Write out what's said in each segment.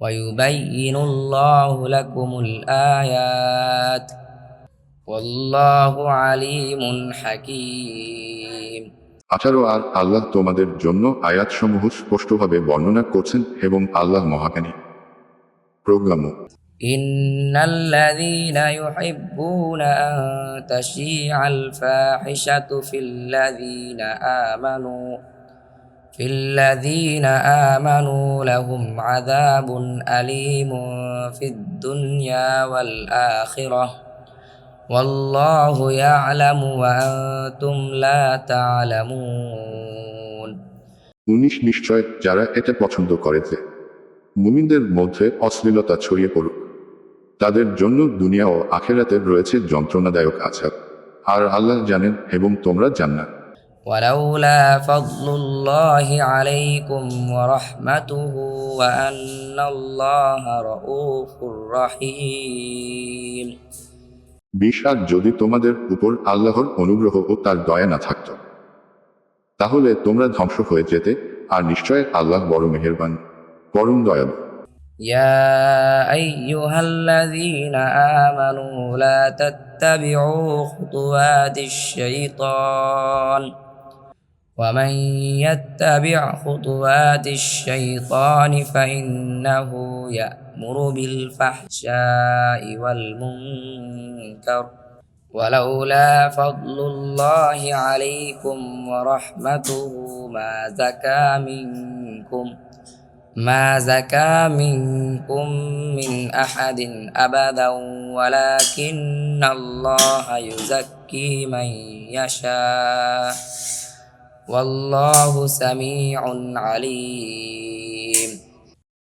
ويبين الله لكم الآيات والله عليم حكيم আঠারো আর আল্লাহ তোমাদের জন্য আয়াতসমূহ স্পষ্টভাবে বর্ণনা করছেন এবং আল্লাহ মহাজ্ঞানী প্রজ্ঞামক إن الذين يحبون أن تشيع الفاحشة في الذين آمنوا في الذين آمنوا لهم عذاب أليم في الدنيا والآخرة والله يعلم وأنتم لا تعلمون উনিশ নিশ্চয় যারা এটা পছন্দ করেছে মুমিনদের মধ্যে অশ্লীলতা ছড়িয়ে পড়ুক তাদের জন্য দুনিয়া ও আখেরাতের রয়েছে যন্ত্রণাদায়ক আছাদ আর আল্লাহ জানেন এবং তোমরা জান না ولولا فضل الله عليكم ورحمته وأن الله رؤوف رحيم বিশ আর যদি তোমাদের উপর আল্লাহর অনুগ্রহ ও তার দয়া না থাকত তাহলে তোমরা ধ্বংস হয়ে যেতে আর নিশ্চয় আল্লাহ বড় মেহেরবান পরম দয়ালু يا أيها الذين آمنوا لا تتبعوا خطوات الشيطان ومن يتبع خطوات الشيطان فإنه يأمر بالفحشاء والمنكر. ولولا فضل الله عليكم ورحمته ما زكى منكم ما زكى منكم من أحد أبدا ولكن الله يزكي من يشاء.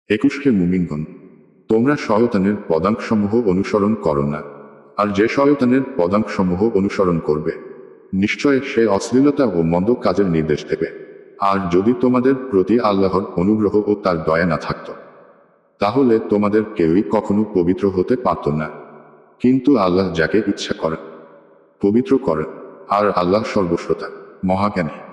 একুশ হে মুমিনগণ, তোমরা শয়তানের পদাঙ্কসমূহ অনুসরণ করো না, আর যে শয়তানের পদাঙ্কসমূহ অনুসরণ করবে, নিশ্চয় সে অশ্লীলতা ও মন্দ কাজের নির্দেশ দেবে। আর যদি তোমাদের প্রতি আল্লাহর অনুগ্রহ ও তার দয়া না থাকত, তাহলে তোমাদের কেউই কখনো পবিত্র হতে পারত না। কিন্তু আল্লাহ যাকে ইচ্ছা করে পবিত্র করে আর আল্লাহ সর্বশ্রোতা, মহাজ্ঞানী।